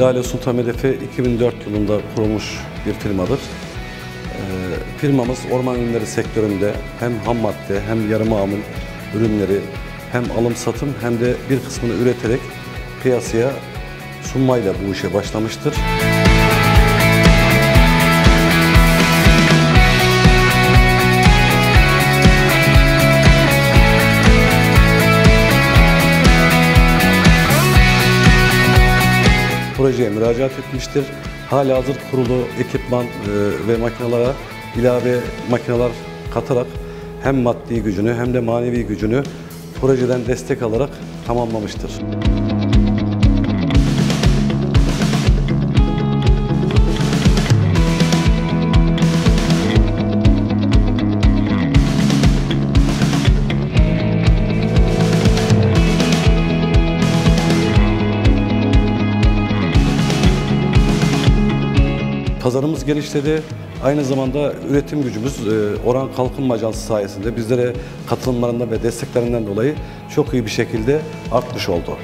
Lale Sultan Medefi 2004 yılında kurulmuş bir firmadır. Ee, firmamız orman ürünleri sektöründe hem ham madde hem yarı mamul ürünleri hem alım satım hem de bir kısmını üreterek piyasaya sunmayla bu işe başlamıştır. Projeye müracaat etmiştir. Hala hazır kurulu ekipman e, ve makinelere ilave makineler katarak hem maddi gücünü hem de manevi gücünü projeden destek alarak tamamlamıştır. Pazarımız genişledi. Aynı zamanda üretim gücümüz e, Oran Kalkınma Ajansı sayesinde bizlere katılımlarından ve desteklerinden dolayı çok iyi bir şekilde artmış oldu.